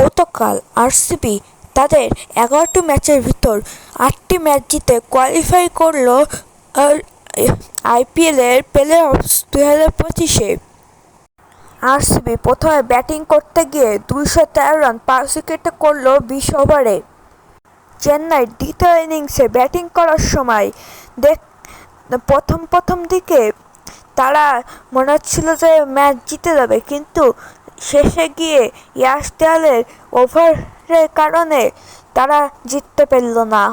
গতকাল আরসিবি তাদের এগারোটি ম্যাচের ভিতর আটটি ম্যাচ জিতে কোয়ালিফাই করল আইপিএলের প্লে অফস দুই হাজার পঁচিশে। আরসিবি প্রথমে ব্যাটিং করতে গিয়ে দুইশো তেরো রান পাঁচ উইকেটে করল বিশ ওভারে চেন্নাই দ্বিতীয় ইনিংসে ব্যাটিং করার সময় দেখ, প্রথম প্রথম দিকে তারা মনে হচ্ছিল যে ম্যাচ জিতে যাবে, কিন্তু শেষে গিয়ে ইয়াশ দেয়ালের ওভারের কারণে তারা জিততে পারল না।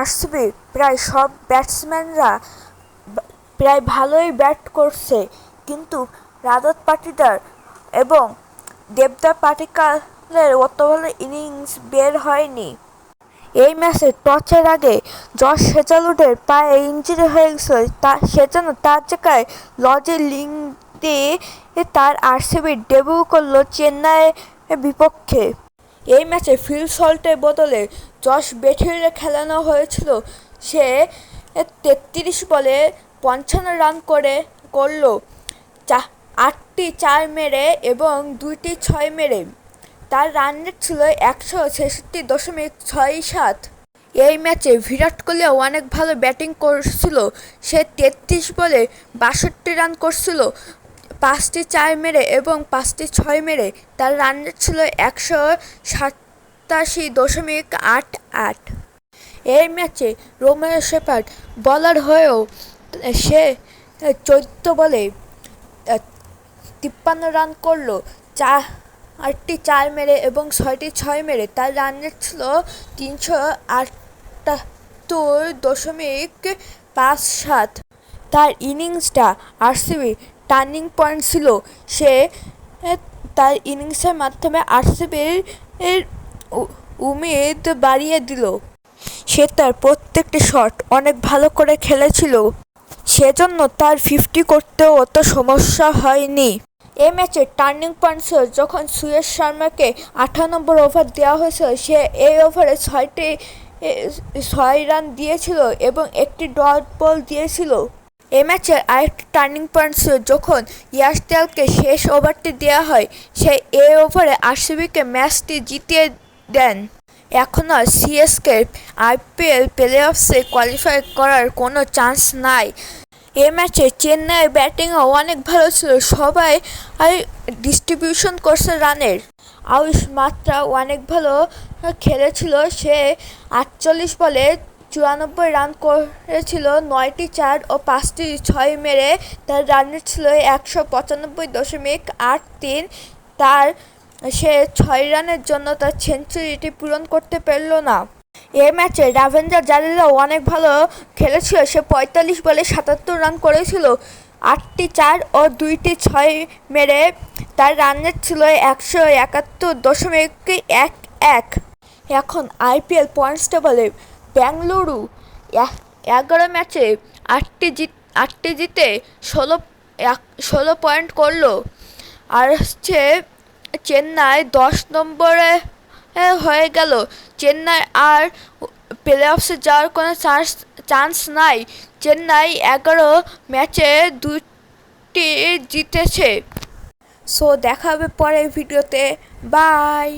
আরসিবি প্রায় সব ব্যাটসম্যানরা প্রায় ভালোই ব্যাট করছে, কিন্তু রাদত পাটিদার এবং দেবদা পাটিকালের অত ভালো ইনিংস বের হয়নি। এই ম্যাচে টসের আগে জশ হেজালউডের পায়ে ইঞ্জুরি হয়ে গেছিল, তা সেজন্য তার জায়গায় লজে লিং দিয়ে তার আরসিবি ডেবিউ করল চেন্নাইয়ের বিপক্ষে। এই ম্যাচে ফিল সল্টের বদলে জশ বেঠিরে খেলানো হয়েছিল। সে তেত্রিশ বলে পঞ্চান্ন রান করে করল। চা, আটটি চার মেরে এবং দুইটি ছয় মেরে। তার রান রেট ছিল একশো ছেষট্টি দশমিক ছয় সাত। এই ম্যাচে বিরাট কোহলিও অনেক ভালো ব্যাটিং করছিল। সে তেত্রিশ বলে বাষট্টি রান করছিল। পাঁচটি চার মেরে এবং পাঁচটি ছয় মেরে তার রান রেট ছিল একশো সাতাশি দশমিক আট আট। এই ম্যাচে রোমেও শেপার্ড বলার হয়েও সে চোদ্দ বলে তিপ্পান্ন রান করল। চা আটটি চার মেরে এবং ছয়টি ছয় মেরে তার রান রেট ছিল তিনশো আটাত্তর দশমিক পাঁচ সাত। তার ইনিংসটা আরসিবি টার্নিং পয়েন্ট ছিল। সে তার ইনিংসের মাধ্যমে আরসিবির উমেদ বাড়িয়ে দিল। সে তার প্রত্যেকটি শট অনেক ভালো করে খেলেছিল। সেজন্য তার ফিফটি করতেও অত সমস্যা হয়নি। এ ম্যাচে টার্নিং পয়েন্ট ছিল যখন সুয়েশ শর্মাকে নম্বর ওভার দেওয়া হয়েছিল, সে এই ওভারে ছয়টি ছয় রান দিয়েছিল এবং একটি ডট বল দিয়েছিল। এ ম্যাচের আরেকটি টার্নিং পয়েন্ট ছিল যখন ইয়াসদেলকে শেষ ওভারটি দেওয়া হয়, সে এ ওভারে আরসিবিকে ম্যাচটি জিতিয়ে দেন। এখন আর সিএসকে আইপিএল প্লে অফসে কোয়ালিফাই করার কোনো চান্স নাই। এ ম্যাচে চেন্নাইয়ের ব্যাটিংও অনেক ভালো ছিল, সবাই ডিস্ট্রিবিউশন করছে রানের। আউশ মাত্রা অনেক ভালো খেলেছিল, সে আটচল্লিশ বলে চুরানব্বই রান করেছিল, নয়টি চার ও পাঁচটি ছয় মেরে তার রানের ছিল একশো পঁচানব্বই দশমিক আট তিন। তার, সে ছয় রানের জন্য তার সেঞ্চুরিটি পূরণ করতে পারল না। এ ম্যাচে রাভেন্দ্র জাদেজাও অনেক ভালো খেলেছিল, সে পঁয়তাল্লিশ বলে সাতাত্তর রান করেছিল। আটটি চার ও দুইটি ছয় মেরে তার রানের ছিল একশো একাত্তর দশমিক এক এক। এখন আইপিএল পয়েন্টস টেবলে বেঙ্গালুরু এগারো ম্যাচে আটটি জিত আটটি জিতে ষোলো এক ষোলো পয়েন্ট করল। আর হচ্ছে চেন্নাই দশ নম্বরে হয়ে গেল। চেন্নাই আর প্লে অফসে যাওয়ার কোনো চান্স চান্স নাই। চেন্নাই এগারো ম্যাচে দুটি জিতেছে। সো, দেখা হবে পরের ভিডিওতে। বাই!